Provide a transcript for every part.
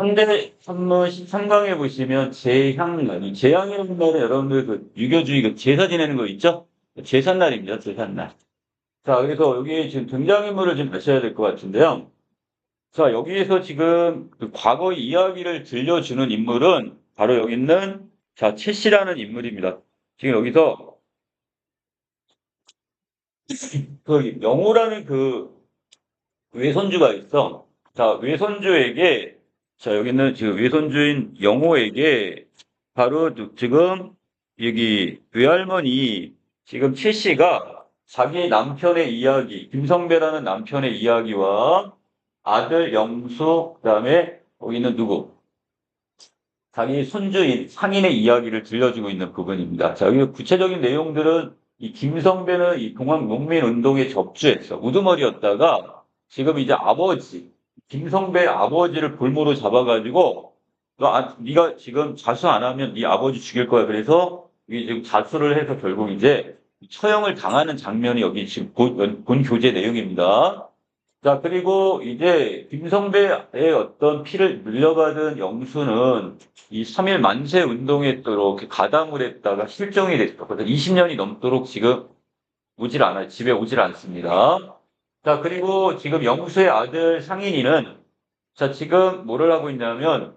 현대 선문 13강에 보시면 제향날, 이 제향이라는 말은 여러분들 그 유교주의 그 제사 지내는 거 있죠? 제삿날입니다, 제삿날. 자, 그래서 여기 지금 등장인물을 좀 아셔야 될 것 같은데요. 자, 여기에서 지금 그 과거의 이야기를 들려주는 인물은 바로 여기 있는 자, 최 씨라는 인물입니다. 지금 여기서 그 영호라는 그 외손주가 있어. 자, 외손주에게 자, 여기는 지금 외손주인 영호에게 바로 지금 여기 외할머니 지금 최 씨가 자기 남편의 이야기, 김성배라는 남편의 이야기와 아들 영수, 그 다음에 여기는 누구? 자기 손주인 상인의 이야기를 들려주고 있는 부분입니다. 자, 여기 구체적인 내용들은 이 김성배는 이 동학 농민 운동에 접주했어. 우두머리였다가 지금 이제 아버지, 김성배 아버지를 볼모로 잡아가지고 너 아, 네가 지금 자수 안 하면 네 아버지 죽일 거야. 그래서 이게 지금 자수를 해서 결국 이제 처형을 당하는 장면이 여기 지금 본, 본 교재 내용입니다. 자, 그리고 이제 김성배의 어떤 피를 물려받은 영수는 이 3일 만세 운동에 또 이렇게 가담을 했다가 실종이 됐거든요. 20년이 넘도록 지금 오질 않아요. 집에 오질 않습니다. 자, 그리고 지금 영수의 아들 상인이는 자, 지금 뭐를 하고 있냐면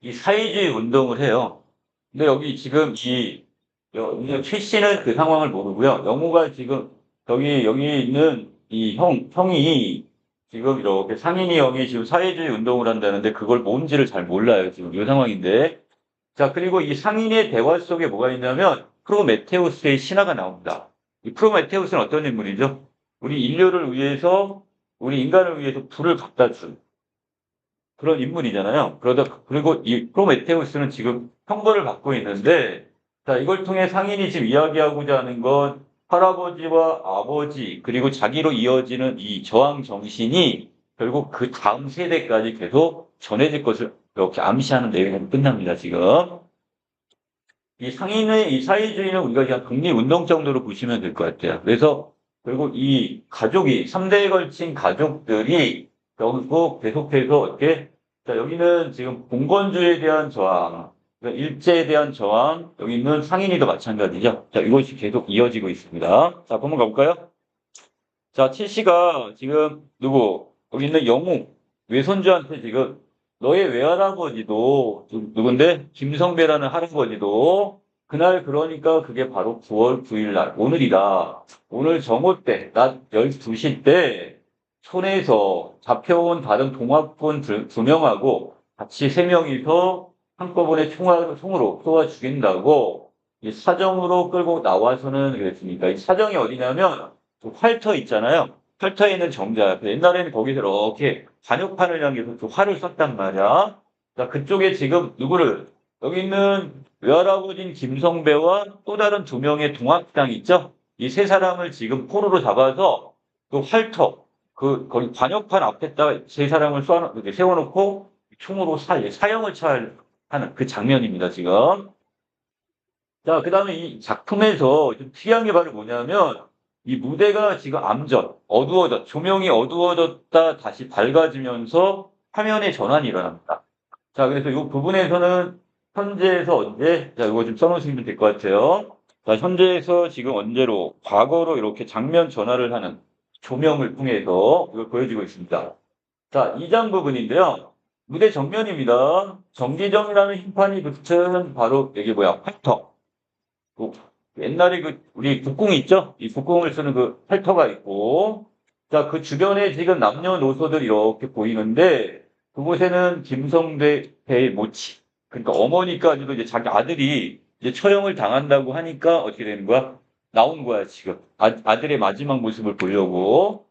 이 사회주의 운동을 해요. 근데 여기 지금 이 여- 최 씨는 그 상황을 모르고요. 영호가 지금 여기 여기 있는 이 형, 형이 지금 이렇게 상인이 형이 지금 사회주의 운동을 한다는데 그걸 뭔지를 잘 몰라요. 지금 이 상황인데. 자, 그리고 이 상인의 대화 속에 뭐가 있냐면 프로메테우스의 신화가 나옵니다. 이 프로메테우스는 어떤 인물이죠? 우리 인류를 위해서, 우리 인간을 위해서 불을 갖다 준 그런 인물이잖아요. 그러다, 그리고 이 프로메테우스는 지금 형벌을 받고 있는데, 자, 이걸 통해 상인이 지금 이야기하고자 하는 건 할아버지와 아버지 그리고 자기로 이어지는 이 저항 정신이 결국 그 다음 세대까지 계속 전해질 것을 이렇게 암시하는 내용으로 끝납니다. 지금 이 상인의 이 사회주의는 우리가 그냥 독립운동 정도로 보시면 될 것 같아요. 그래서 결국 이 가족이 3대에 걸친 가족들이 결국 계속해서 이렇게 자 여기는 지금 공건주의에 대한 저항 일제에 대한 저항, 여기 있는 상인이도 마찬가지죠. 자, 이것이 계속 이어지고 있습니다. 자, 한번 가볼까요? 자, 칠 씨가 지금 누구? 여기 있는 영웅, 외손주한테 지금 너의 외할아버지도 누- 누군데? 김성배라는 할아버지도 그날 그러니까 그게 바로 9월 9일 날, 오늘이다. 오늘 정오 때, 낮 12시 때 손에서 잡혀온 다른 동학군 두, 두 명하고 같이 세 명이서 한꺼번에 총으로 쏘아 죽인다고 이 사정으로 끌고 나와서는 그랬으니까 이 사정이 어디냐면 그 활터 있잖아요. 활터에 있는 정자. 그 옛날에는 거기서 이렇게 관역판을 향해서 그 활을 쐈단 말이야. 자, 그쪽에 지금 누구를 여기 있는 외할아버지인 김성배와 또 다른 두 명의 동학당 있죠? 이 세 사람을 지금 포로로 잡아서 그 활터, 그 거기 관역판 앞에다가 세 사람을 쏘아 세워놓고 총으로 사, 사형을 처할 하는 그 장면입니다, 지금. 자, 그 다음에 이 작품에서 좀 특이한 게 바로 뭐냐면, 이 무대가 지금 암전, 어두워졌, 조명이 어두워졌다 다시 밝아지면서 화면의 전환이 일어납니다. 자, 그래서 이 부분에서는 현재에서 언제, 자, 이거 좀 써놓으시면 될 것 같아요. 자, 현재에서 지금 언제로, 과거로 이렇게 장면 전환을 하는 조명을 통해서 이걸 보여주고 있습니다. 자, 2장 부분인데요. 무대 정면입니다. 정기정이라는 흰판이 붙은 바로 여기 뭐야 활터. 그 옛날에 그 우리 국궁이 있죠? 이 국궁을 쓰는 그 활터가 있고, 자 그 주변에 지금 남녀노소들이 이렇게 보이는데 그곳에는 김성배의 모치, 그러니까 어머니까 지도 이제 자기 아들이 이제 처형을 당한다고 하니까 어떻게 되는 거야? 나온 거야 지금 아, 아들의 마지막 모습을 보려고.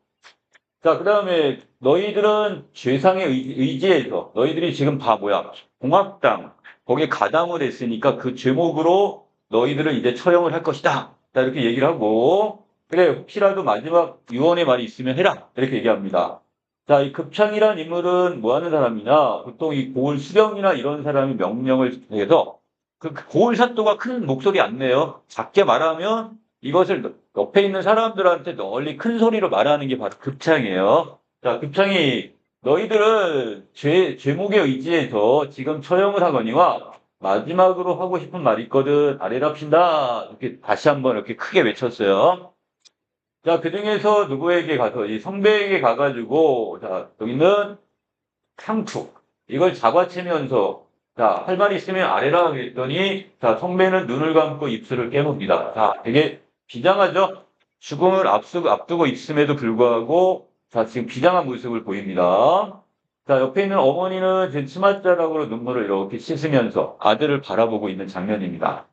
자, 그 다음에 너희들은 죄상의 의- 의지에서 너희들이 지금 다 뭐야? 공학당 거기에 가담을 했으니까 그 죄목으로 너희들은 이제 처형을 할 것이다. 자, 이렇게 얘기를 하고 그래 혹시라도 마지막 유언의 말이 있으면 해라 이렇게 얘기합니다. 자, 이 급창이라는 인물은 뭐 하는 사람이냐? 보통 이 고을 수령이나 이런 사람이 명령을 해서 그 고을 사또가 큰 목소리 안 내요. 작게 말하면 이것을 옆에 있는 사람들한테 널리 큰 소리로 말하는 게 바로 급창이에요. 자, 급창이 너희들은 죄, 죄목에 의지해서 지금 처형을 하거니와 마지막으로 하고 싶은 말이 있거든. 아래랍신다. 이렇게 다시 한번 이렇게 크게 외쳤어요. 자, 그 중에서 누구에게 가서, 이 성배에게 가가지고, 자, 여기는 상투. 이걸 잡아채면서, 자, 할 말이 있으면 아래라 그랬더니, 자, 성배는 눈을 감고 입술을 깨뭅니다. 자, 되게 비장하죠? 죽음을 앞두고, 앞두고 있음에도 불구하고, 자, 지금 비장한 모습을 보입니다. 자, 옆에 있는 어머니는 지금 치맛자락으로 눈물을 이렇게 씻으면서 아들을 바라보고 있는 장면입니다.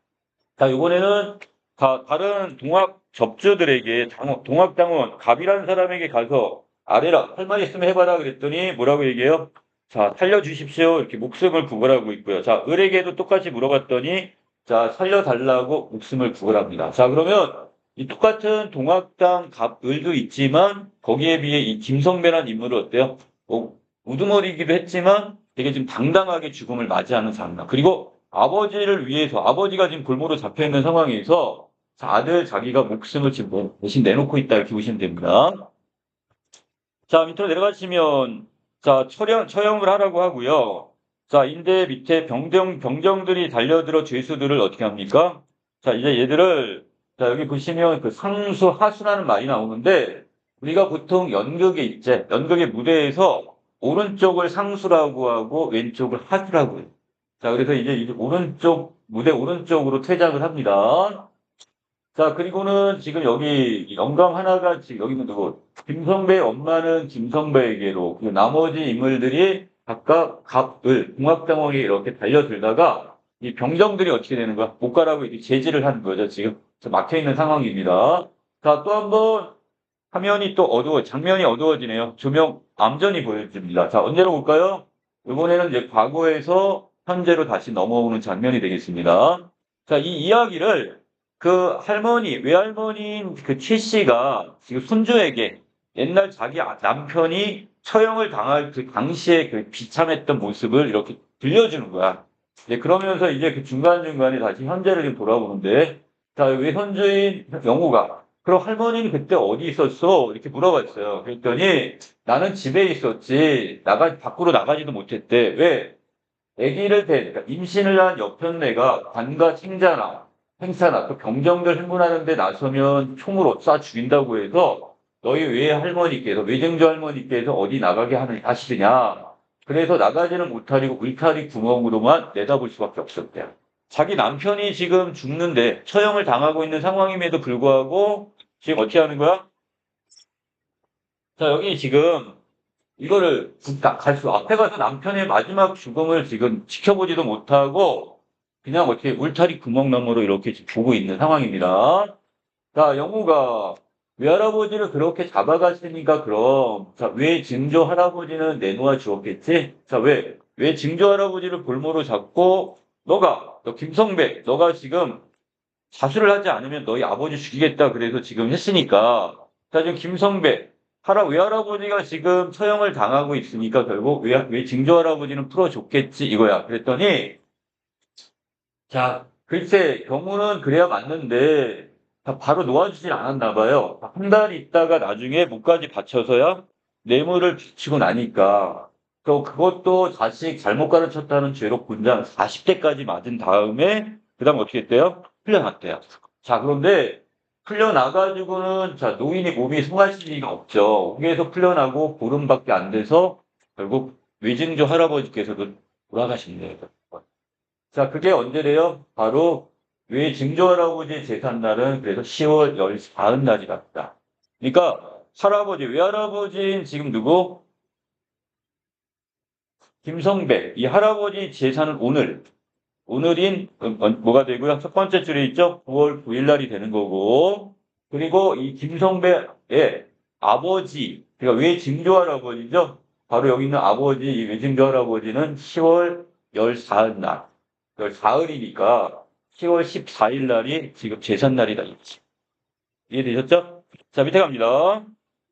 자, 이번에는 다, 다른 동학 접주들에게 당- 동학당원 갑이라는 사람에게 가서 아래라 할 말 있으면 해봐라 그랬더니 뭐라고 얘기해요? 자 살려주십시오 이렇게 목숨을 구걸하고 있고요. 자 을에게도 똑같이 물어봤더니 자 살려달라고 목숨을 구걸합니다. 자 그러면 이 똑같은 동학당 갑 을도 있지만 거기에 비해 이 김성배란 인물은 어때요? 뭐, 우두머리이기도 했지만 되게 좀 당당하게 죽음을 맞이하는 사람. 그리고 아버지를 위해서 아버지가 지금 골모로 잡혀 있는 상황에서 자, 아들 자기가 목숨을 지금 뭐 대신 내놓고 있다 이렇게 보시면 됩니다. 자, 밑으로 내려가시면 자, 처형, 처형을 하라고 하고요. 자, 인대 밑에 병정, 병정들이 달려들어 죄수들을 어떻게 합니까? 자, 이제 얘들을 자, 여기 보시면 그 상수, 하수라는 말이 나오는데 우리가 보통 연극에 있지. 연극의 무대에서 오른쪽을 상수라고 하고 왼쪽을 하수라고 해요. 자, 그래서 이제 이 오른쪽, 무대 오른쪽으로 퇴장을 합니다. 자, 그리고는 지금 여기 영감 하나가 지금 여기는 누구? 김성배 엄마는 김성배에게로, 그리고 나머지 인물들이 각각 갑을 공학당원에 이렇게 달려들다가 이 병정들이 어떻게 되는 거야? 못 가라고 이렇게 제지를 하는 거죠, 지금. 막혀 있는 상황입니다. 자, 또 한 번 화면이 또 어두워, 장면이 어두워지네요. 조명 암전이 보여집니다. 자, 언제로 볼까요? 이번에는 이제 과거에서 현재로 다시 넘어오는 장면이 되겠습니다. 자, 이 이야기를 그 할머니, 외할머니인 그최 씨가 지금 손주에게 옛날 자기 아- 남편이 처형을 당할 그 당시에 그 비참했던 모습을 이렇게 들려주는 거야. 네, 그러면서 이제 그 중간중간에 다시 현재를 좀 돌아보는데, 자, 외손주인 영호가, 그럼 할머니는 그때 어디 있었어? 이렇게 물어봤어요. 그랬더니, 나는 집에 있었지, 나가, 밖으로 나가지도 못했대. 왜? 아기를 대, 그러니까 임신을 한 여편네가 관과 챙자나, 행사나 또 경정들 행군하는데 나서면 총으로 쏴 죽인다고 해서 너희 외 할머니께서 외증조 할머니께서 어디 나가게 하는 하시느냐 그래서 나가지는 못하리고 울타리 구멍으로만 내다볼 수밖에 없었대요. 자기 남편이 지금 죽는데 처형을 당하고 있는 상황임에도 불구하고 지금 어떻게 하는 거야? 자 여기 지금 이거를 갈수 앞에 가서 남편의 마지막 죽음을 지금 지켜보지도 못하고 그냥 어떻게 울타리 구멍 너머로 이렇게 보고 있는 상황입니다. 자, 영우가 외할아버지를 그렇게 잡아갔으니까 그럼 자, 왜 증조 할아버지는 내놓아 주었겠지? 자, 왜? 왜 증조 할아버지를 볼모로 잡고 너가 너 김성배 너가 지금 자수를 하지 않으면 너희 아버지 죽이겠다 그래서 지금 했으니까 자, 지금 김성배 할아 외할아버지가 지금 처형을 당하고 있으니까 결국 왜, 왜 증조 할아버지는 풀어줬겠지 이거야. 그랬더니 자, 글쎄, 경우는 그래야 맞는데, 다 바로 놓아주질 않았나 봐요. 한 달 있다가 나중에 목까지 받쳐서야 뇌물을 비치고 나니까, 또 그것도 자식 잘못 가르쳤다는 죄로 군장 40대까지 맞은 다음에, 그 다음 어떻게 했대요? 풀려났대요. 자, 그런데, 풀려나가지고는, 자, 노인이 몸이 리가 없죠. 거기에서 풀려나고 보름밖에 안 돼서, 결국 외증조 할아버지께서도 돌아가신대요. 자, 그게 언제래요? 바로 외 증조할아버지 제삿날은 그래서 10월 14일 날이랍니다. 그러니까 할아버지, 외할아버지인 지금 누구? 김성배. 이 할아버지 제사는 오늘. 오늘인 음, 어, 뭐가 되고요? 첫 번째 줄에 있죠? 9월 9일 날이 되는 거고. 그리고 이 김성배의 아버지, 그러니까 외 증조 할아버지죠? 바로 여기 있는 아버지, 이 외증조 할아버지는 10월 14일 날. 14일이니까 10월 14일 날이 지금 제삿날이다. 이해되셨죠? 자, 밑에 갑니다.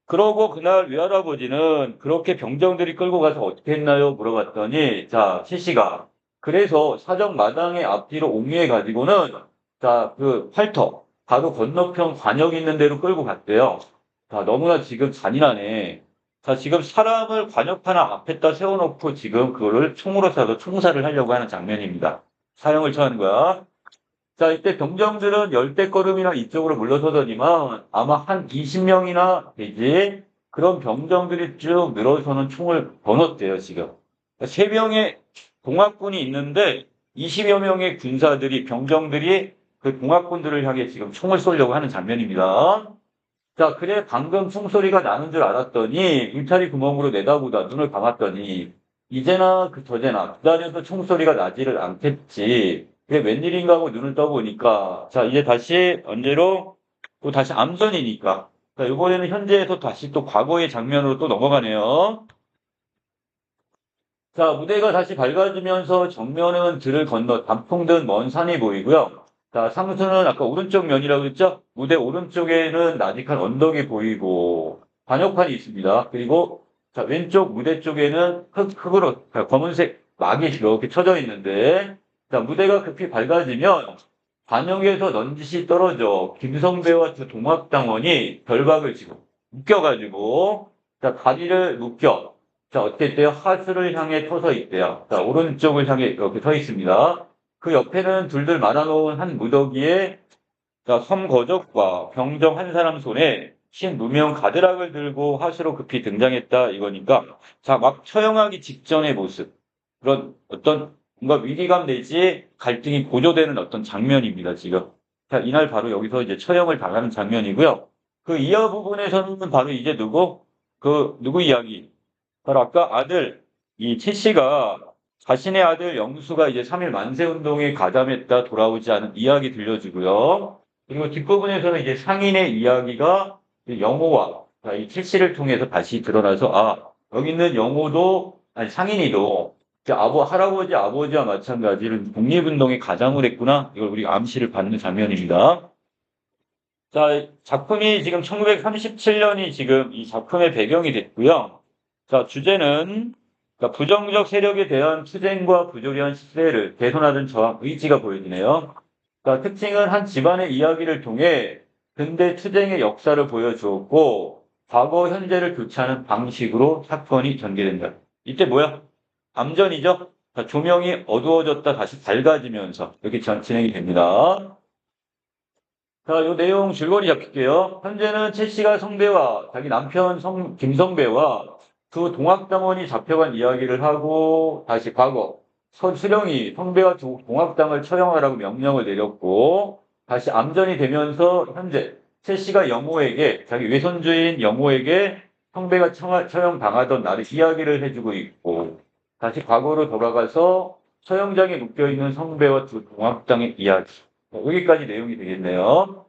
그러고 그날 외할아버지는 그렇게 병정들이 끌고 가서 어떻게 했나요? 물어봤더니, 자, 실시가. 그래서 사정 마당의 앞뒤로 옹유해 가지고는, 자, 그 활터, 바로 건너편 관역 있는 데로 끌고 갔대요. 자, 너무나 지금 잔인하네. 자, 지금 사람을 관역판 앞에다 세워놓고 지금 그거를 총으로 쏴서 총살을 하려고 하는 장면입니다. 사형을 처하는 거야. 자, 이때 병정들은 열대 걸음이나 이쪽으로 물러서더니만 아마 한 20명이나 되지 그런 병정들이 쭉 늘어서는 총을 번었대요, 지금. 세 명의 동학군이 있는데 20여 명의 군사들이, 병정들이 그 동학군들을 향해 지금 총을 쏘려고 하는 장면입니다. 자, 그래, 방금 총소리가 나는 줄 알았더니, 울타리 구멍으로 내다보다 눈을 감았더니, 이제나 그 저제나 기다려도 총소리가 나지를 않겠지. 그게 웬일인가 하고 눈을 떠보니까, 자, 이제 다시 언제로? 또 다시 암전이니까. 자, 이번에는 현재에서 다시 또 과거의 장면으로 또 넘어가네요. 자, 무대가 다시 밝아지면서 정면은 들을 건너 단풍든 먼 산이 보이고요. 자, 상수는 아까 오른쪽 면이라고 했죠? 무대 오른쪽에는 나직한 언덕이 보이고, 관역판이 있습니다. 그리고, 자, 왼쪽 무대 쪽에는 흙, 흙으로, 검은색 막이 이렇게 쳐져 있는데, 자, 무대가 급히 밝아지면, 관역에서 넌지시 떨어져 김성배와 두 동학당원이 결박을 지고, 묶여가지고, 자, 다리를 묶여. 자, 어땠대요? 하수를 향해 터서 있대요. 자, 오른쪽을 향해 이렇게 서 있습니다. 그 옆에는 둘들 말아놓은 한 무더기에 자, 섬거적과 병정 한 사람 손에 흰 무명 가드락을 들고 하수로 급히 등장했다 이거니까 자, 막 처형하기 직전의 모습. 그런 어떤 뭔가 위기감 내지 갈등이 고조되는 어떤 장면입니다 지금. 자, 이날 바로 여기서 이제 처형을 당하는 장면이고요. 그 이하 부분에서는 바로 이제 누구? 그 누구 이야기? 바로 아까 아들 이최 씨가 자신의 아들 영수가 이제 3일 만세 운동에 가담했다 돌아오지 않은 이야기 들려주고요. 그리고 뒷부분에서는 이제 상인의 이야기가 영호와 이 최씨를 통해서 다시 드러나서 아 여기 있는 영호도 아니 상인이도 아버 할아버지 아버지와 마찬가지로 독립운동에 가장을 했구나 이걸 우리가 암시를 받는 장면입니다. 자 작품이 지금 1937년이 지금 이 작품의 배경이 됐고요. 자 주제는 그러니까 부정적 세력에 대한 투쟁과 부조리한 시대를 개선하던 저항 의지가 보여지네요. 그러니까 특징은 한 집안의 이야기를 통해 근대 투쟁의 역사를 보여주었고 과거 현재를 교체하는 방식으로 사건이 전개된다. 이때 뭐야? 암전이죠. 자, 조명이 어두워졌다 다시 밝아지면서 이렇게 전 진행이 됩니다. 자, 이 내용 줄거리 잡힐게요. 현재는 최 씨가 성배와 자기 남편 성, 김성배와 그 동학당원이 잡혀간 이야기를 하고 다시 과거 서수령이 성배와 동학당을 처형하라고 명령을 내렸고 다시 암전이 되면서 현재 최 씨가 영호에게 자기 외손주인 영호에게 성배가 처형당하던 날의 이야기를 해주고 있고 다시 과거로 돌아가서 처형장에 묶여있는 성배와 두 동학당의 이야기 여기까지 내용이 되겠네요.